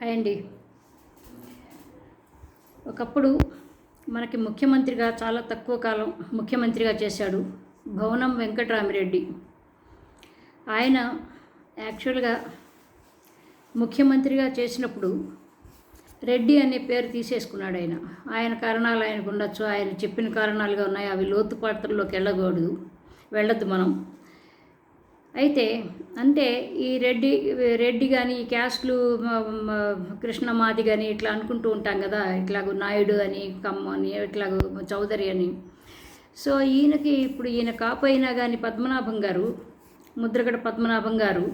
Hi అండి. ఒకప్పుడు మనకి ముఖ్యమంత్రిగా చాలా తక్కువ కాలం ముఖ్యమంత్రిగా చేశాడు భవనం వెంకటరామిరెడ్డి. ఆయన యాక్చువల్గా ముఖ్యమంత్రిగా చేసినప్పుడు రెడ్డి అనే పేరు తీసేసుకున్నాడు ఆయన. ఆయన కారణాలు ఆయనకు ఉండొచ్చు ఆయన చెప్పిన కారణాలుగా ఉన్నాయి అవి లోతుపాత్రలోకి వెళ్ళకూడదు వెళ్ళొద్దు మనం. అయితే అంటే ఈ రెడ్డి రెడ్డి కానీ ఈ క్యాస్ట్లు కృష్ణమాది కానీ ఇట్లా అనుకుంటూ ఉంటాం కదా ఇట్లాగ నాయుడు అని కమ్మ అని ఇట్లాగ చౌదరి అని. సో ఈయనకి ఇప్పుడు ఈయన కాపోయినా కానీ పద్మనాభం గారు ముద్రగడ పద్మనాభం గారు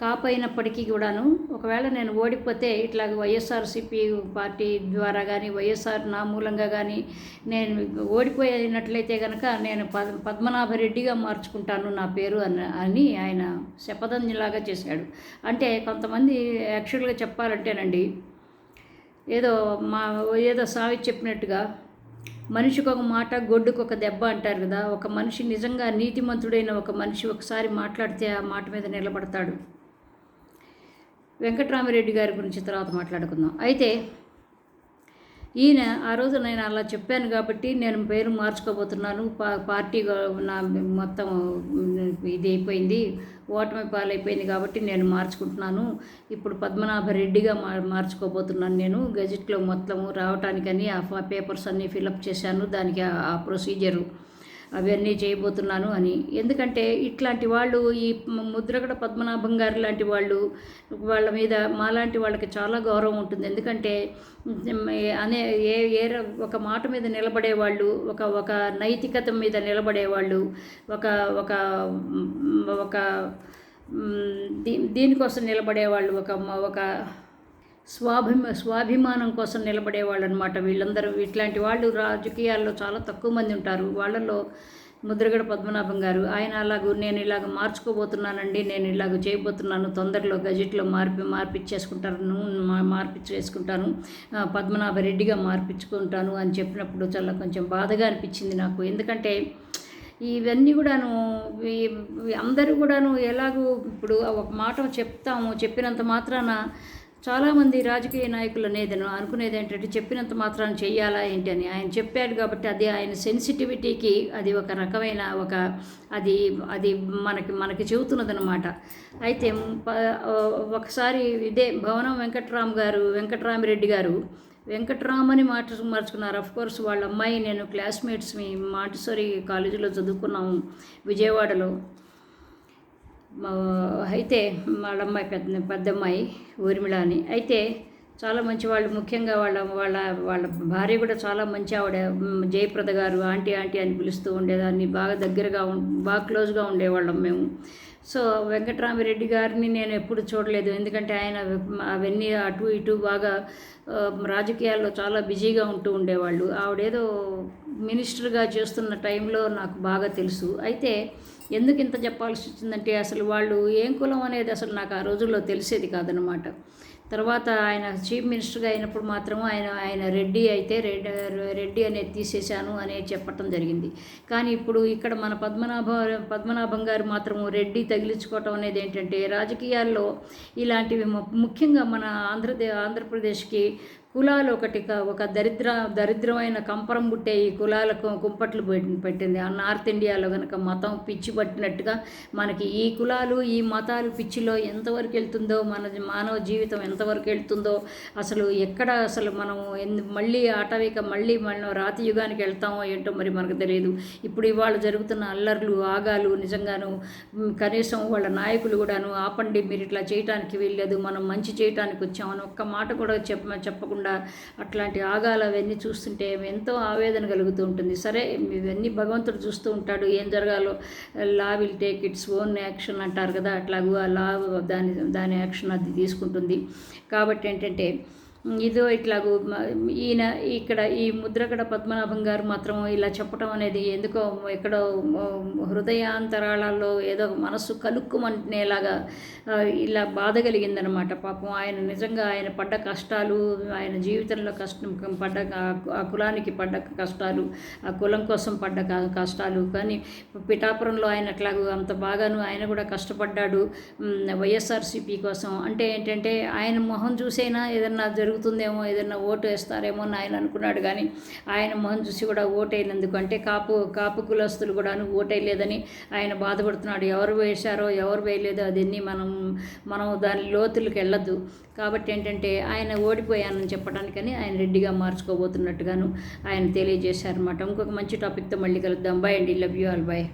కాపైనప్పటికీ కూడాను ఒకవేళ నేను ఓడిపోతే ఇట్లా వైఎస్ఆర్సిపి పార్టీ ద్వారా కానీ వైఎస్ఆర్ నా మూలంగా కానీ నేను ఓడిపోయినట్లయితే కనుక నేను పద్ పద్మనాభరెడ్డిగా మార్చుకుంటాను నా పేరు అని అని ఆయన శపథంలాగా చేశాడు. అంటే కొంతమంది యాక్చువల్గా చెప్పాలంటేనండి ఏదో మా ఏదో సావి చెప్పినట్టుగా మనిషికి ఒక మాట గొడ్డుకు ఒక దెబ్బ అంటారు కదా ఒక మనిషి నిజంగా నీతిమంతుడైన ఒక మనిషి ఒకసారి మాట్లాడితే ఆ మాట మీద నిలబడతాడు. వెంకట్రామిరెడ్డి గారి గురించి తర్వాత మాట్లాడుకుందాం. అయితే ఈయన ఆ రోజు నేను అలా చెప్పాను కాబట్టి నేను పేరు మార్చుకోబోతున్నాను. పా పార్టీ నా మొత్తం ఇది అయిపోయింది. ఓటమి పాలైపోయింది కాబట్టి నేను మార్చుకుంటున్నాను. ఇప్పుడు పద్మనాభ రెడ్డిగా మా మార్చుకోబోతున్నాను నేను. గెజెట్లో మొత్తం రావటానికని ఆ పేపర్స్ అన్నీ ఫిలప్ చేశాను. దానికి ఆ ప్రొసీజరు అవన్నీ చేయబోతున్నాను అని. ఎందుకంటే ఇట్లాంటి వాళ్ళు ఈ ముద్రగడ పద్మనాభం గారు లాంటి వాళ్ళు వాళ్ళ మీద మాలాంటి వాళ్ళకి చాలా గౌరవం ఉంటుంది. ఎందుకంటే అనే ఏ ఏ ఒక మాట మీద నిలబడే వాళ్ళు ఒక ఒక నైతికత మీద నిలబడే వాళ్ళు ఒక ఒక ఒక దీ దీనికోసం నిలబడేవాళ్ళు ఒక ఒక స్వాభిమ స్వాభిమానం కోసం నిలబడేవాళ్ళు అనమాట వీళ్ళందరూ. ఇట్లాంటి వాళ్ళు రాజకీయాల్లో చాలా తక్కువ మంది ఉంటారు. వాళ్ళల్లో ముద్రగడ పద్మనాభం గారు ఆయన అలాగూ నేను ఇలాగ మార్చుకోబోతున్నానండి నేను ఇలాగ చేయబోతున్నాను తొందరలో గజెట్లో మార్పి మార్పిచ్చేసుకుంటాను మార్పిచ్చేసుకుంటాను పద్మనాభ రెడ్డిగా మార్పించుకుంటాను అని చెప్పినప్పుడు చాలా కొంచెం బాధగా అనిపించింది నాకు. ఎందుకంటే ఇవన్నీ కూడాను అందరూ కూడాను ఎలాగూ ఇప్పుడు ఒక మాట చెప్తాము చెప్పినంత మాత్రాన చాలామంది రాజకీయ నాయకులు అనేది అనుకునేది ఏంటంటే చెప్పినంత మాత్రం చేయాలా ఏంటి అని. ఆయన చెప్పాడు కాబట్టి అది ఆయన సెన్సిటివిటీకి అది ఒక రకమైన ఒక అది అది మనకి మనకి చెబుతున్నదనమాట అయితే ప- ఒకసారి ఇదే భవనం వెంకట్రామ్ గారు వెంకట్రామిరెడ్డి గారు వెంకట్రామని మాట మార్చుకున్నారు. అఫ్ కోర్స్ వాళ్ళ అమ్మాయి నేను క్లాస్మేట్స్ మీ మాంటిసోరి కాలేజీలో చదువుకున్నాము విజయవాడలో. అయితే వాళ్ళ అమ్మాయి పెద్ద పెద్ద అమ్మాయి ఊర్మిళ అని అయితే చాలా మంచి వాళ్ళు ముఖ్యంగా వాళ్ళ వాళ్ళ వాళ్ళ భార్య కూడా చాలా మంచి ఆవిడ. జయప్రద గారు ఆంటీ ఆంటీ అని పిలుస్తూ ఉండేదాన్ని. బాగా దగ్గరగా ఉం బాగా క్లోజ్గా ఉండేవాళ్ళం మేము. సో వెంకటరామిరెడ్డి గారిని నేను ఎప్పుడు చూడలేదు. ఎందుకంటే ఆయన అవన్నీ అటు ఇటు బాగా రాజకీయాల్లో చాలా బిజీగా ఉంటూ ఉండేవాళ్ళు. ఆవిడేదో మినిస్టర్గా చేస్తున్న టైంలో నాకు బాగా తెలుసు. అయితే ఎందుకు ఇంత చెప్పాల్సి వచ్చిందంటే అసలు వాళ్ళు ఏం కులం అనేది అసలు నాకు ఆ రోజుల్లో తెలిసేది కాదనమాట తర్వాత ఆయన చీఫ్ మినిస్టర్గా అయినప్పుడు మాత్రం ఆయన ఆయన రెడ్డి అయితే రెడ్డి రెడ్డి అనేది తీసేశాను అనేది చెప్పటం జరిగింది. కానీ ఇప్పుడు ఇక్కడ మన పద్మనాభ పద్మనాభం గారు మాత్రము రెడ్డి తగిలించుకోవటం అనేది ఏంటంటే రాజకీయాల్లో ఇలాంటివి ముఖ్యంగా మన ఆంధ్రదే ఆంధ్రప్రదేశ్కి కులాలు ఒకటి ఒక దరిద్ర దరిద్రమైన కంపరం పుట్టే ఈ కులాలకు కుంపట్లు పెట్టి- పెట్టింది. ఆ నార్త్ ఇండియాలో కనుక మతం పిచ్చి పట్టినట్టుగా మనకి ఈ కులాలు ఈ మతాలు పిచ్చిలో ఎంతవరకు వెళ్తుందో మన మానవ జీవితం ఎంతవరకు వెళ్తుందో అసలు ఎక్కడ అసలు మనం ఎందు- మళ్ళీ ఆటవిక మళ్ళీ మనం రాతి యుగానికి వెళ్తామో ఏంటో మరి మనకు తెలియదు. ఇప్పుడు ఇవాళ జరుగుతున్న అల్లర్లు ఆగాలు నిజంగాను కనీసం వాళ్ళ నాయకులు కూడాను ఆపండి మీరు ఇట్లా చేయటానికి వీల్లేదు మనం మంచి చేయటానికి వచ్చామని ఒక్క మాట కూడా చెప్ప చెప్పకుండా అట్లాంటి ఆగాలు అవన్నీ చూస్తుంటే ఎంతో ఆవేదన కలుగుతూ ఉంటుంది. సరే ఇవన్నీ భగవంతుడు చూస్తూ ఉంటాడు. ఏం జరగాలో law will take its own action అంటారు కదా అట్లాగూ ఆ లా దాని దాని యాక్షన్ అది తీసుకుంటుంది. కాబట్టి ఏంటంటే ఇదో ఇట్లాగూ ఈయన ఇక్కడ ఈ ముద్రగడ పద్మనాభం గారు మాత్రం ఇలా చెప్పడం అనేది ఎందుకో ఎక్కడో హృదయాంతరాళాల్లో ఏదో మనస్సు కలుక్కుమంటేలాగా ఇలా బాధ కలిగిందనమాట పాపం ఆయన నిజంగా ఆయన పడ్డ కష్టాలు ఆయన జీవితంలో కష్టం పడ్డ ఆ- కులానికి పడ్డ కష్టాలు ఆ కులం కోసం పడ్డ కష్టాలు. కానీ పిఠాపురంలో ఆయన అట్లాగూ అంత బాగాను ఆయన కూడా కష్టపడ్డాడు వైఎస్ఆర్సీపీ కోసం. అంటే ఏంటంటే ఆయన మొహం చూసైనా ఏదన్నా జరుగుతుందేమో ఏదైనా ఓటు వేస్తారేమో అని ఆయన అనుకున్నాడు. కానీ ఆయన మొహం చూసి కూడా ఓటైనందుకు అంటే కాపు కాపు కులస్తులు కూడాను ఓటేయలేదని ఆయన బాధపడుతున్నాడు. ఎవరు వేశారో ఎవరు వేయలేదో అదన్నీ మనం మనం దాని లోతులకు వెళ్ళద్దు. కాబట్టి ఏంటంటే ఆయన ఓడిపోయానని చెప్పడానికని ఆయన రెడ్డిగా మార్చుకోబోతున్నట్టుగాను ఆయన తెలియజేశారన్నమాట. ఇంకొక మంచి టాపిక్తో మళ్ళీ కలుద్దాం. బాయ్ అండి. Love you all bye